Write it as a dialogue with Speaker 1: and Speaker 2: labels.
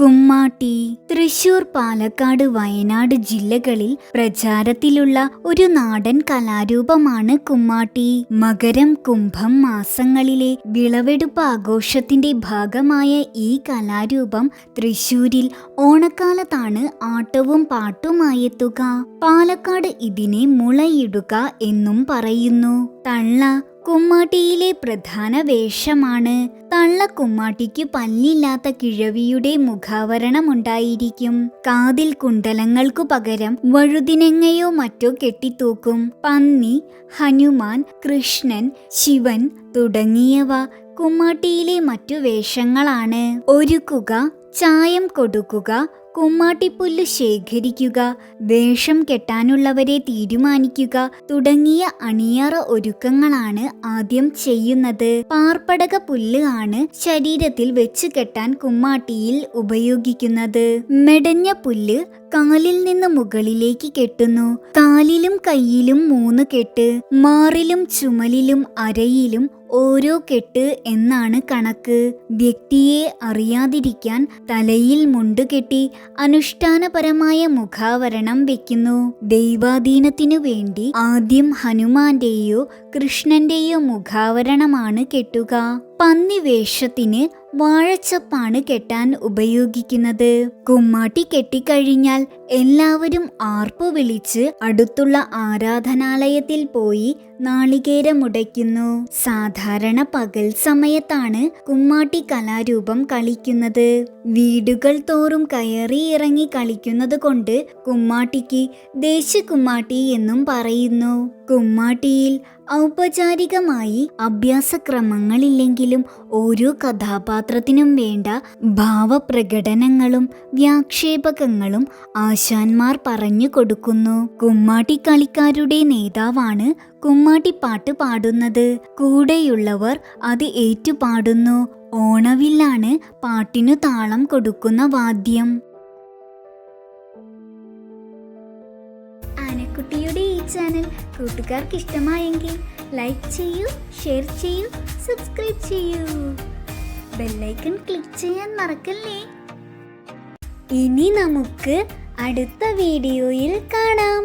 Speaker 1: കുമ്മാട്ടി. തൃശൂർ പാലക്കാട് വയനാട് ജില്ലകളിൽ പ്രചാരത്തിലുള്ള ഒരു നാടൻ കലാരൂപമാണ് കുമ്മാട്ടി. മകരം കുംഭം മാസങ്ങളിലെ വിളവെടുപ്പ് ആഘോഷത്തിന്റെ ഭാഗമായ ഈ കലാരൂപം തൃശൂരിൽ ഓണക്കാലത്താണ് ആട്ടവും പാട്ടുമായെത്തുക പാലക്കാട് ഇതിനെ മുളയിടുക എന്നും പറയുന്നു. തള്ള കുമ്മാട്ടിയിലെ പ്രധാന വേഷമാണ്. തള്ളക്കുമ്മാട്ടിക്കു പല്ലില്ലാത്ത കിഴവിയുടെ മുഖാവരണമുണ്ടായിരിക്കും. കാതിൽ കുണ്ടലങ്ങൾക്കു പകരം വഴുതിനങ്ങയോ മറ്റോ കെട്ടിത്തൂക്കും. പന്നി ഹനുമാൻ കൃഷ്ണൻ ശിവൻ തുടങ്ങിയവ കുമ്മാട്ടിയിലെ മറ്റു വേഷങ്ങളാണ്. ഒരുക്കുക ചായം കൊടുക്കുക കുമ്മാട്ടിപ്പുല്ല് ശേഖരിക്കുക വേഷം കെട്ടാനുള്ളവരെ തീരുമാനിക്കുക തുടങ്ങിയ അണിയറ ഒരുക്കങ്ങളാണ് ആദ്യം ചെയ്യുന്നത്. പാർപ്പടക പുല്ല് ആണ് ശരീരത്തിൽ വെച്ച് കെട്ടാൻ കുമ്മാട്ടിയിൽ ഉപയോഗിക്കുന്നത്. മെടഞ്ഞ പുല്ല് കാലിൽ നിന്ന് മുകളിലേക്ക് കെട്ടുന്നു. കാലിലും കയ്യിലും മൂന്ന് കെട്ട് മാറിലും ചുമലിലും അരയിലും ഓരോ കെട്ട് എന്നാണ് കണക്ക്. വ്യക്തിയെ അറിയാതിരിക്കാൻ തലയിൽ മുണ്ടുകെട്ടി അനുഷ്ഠാനപരമായ മുഖാവരണം വെക്കുന്നു. ദൈവാധീനത്തിനു വേണ്ടി ആദ്യം ഹനുമാന്റെയോ കൃഷ്ണന്റെയോ മുഖാവരണമാണ് കെട്ടുക. പന്നി വേഷത്തിന് വാഴച്ചപ്പാണ് കെട്ടാൻ ഉപയോഗിക്കുന്നത്. കുമ്മാട്ടി കെട്ടിക്കഴിഞ്ഞാൽ എല്ലാവരും ആർപ്പു വിളിച്ച് അടുത്തുള്ള ആരാധനാലയത്തിൽ പോയി നാളികേരമുടയ്ക്കുന്നു. സാധാരണ പകൽ സമയത്താണ് കുമ്മാട്ടി കലാരൂപം കളിക്കുന്നത്. വീടുകൾ തോറും കയറി ഇറങ്ങി കളിക്കുന്നത് കൊണ്ട് കുമ്മാട്ടിക്ക് ദേശകുമ്മാട്ടി എന്നും പറയുന്നു. കുമ്മാട്ടിയിൽ ഔപചാരികമായി അഭ്യാസക്രമങ്ങളില്ലെങ്കിലും ഓരോ കഥാപാത്രത്തിനും വേണ്ട ഭാവപ്രകടനങ്ങളും വ്യാക്ഷേപകങ്ങളും ആശാന്മാർ പറഞ്ഞു കൊടുക്കുന്നു. കുമ്മാട്ടി കളിക്കാരുടെ നേതാവാണ് കുമ്മാട്ടിപ്പാട്ട് പാടുന്നത്. കൂടെയുള്ളവർ അത് ഏറ്റുപാടുന്നു. ഓണവില്ലാണ് പാട്ടിനു താളം കൊടുക്കുന്ന വാദ്യം. ആനക്കുട്ടിയുടെ ഈ ചാനൽ കൂട്ടുകാർക്ക് ഇഷ്ടമായെങ്കിൽ ലൈക്ക് ചെയ്യൂ ഷെയർ ചെയ്യൂ സബ്സ്ക്രൈബ് ചെയ്യൂ. ബെല്ലൈക്കൺ ക്ലിക്ക് ചെയ്യാൻ മറക്കല്ലേ? ഇനി നമുക്ക് അടുത്ത വീഡിയോയിൽ കാണാം.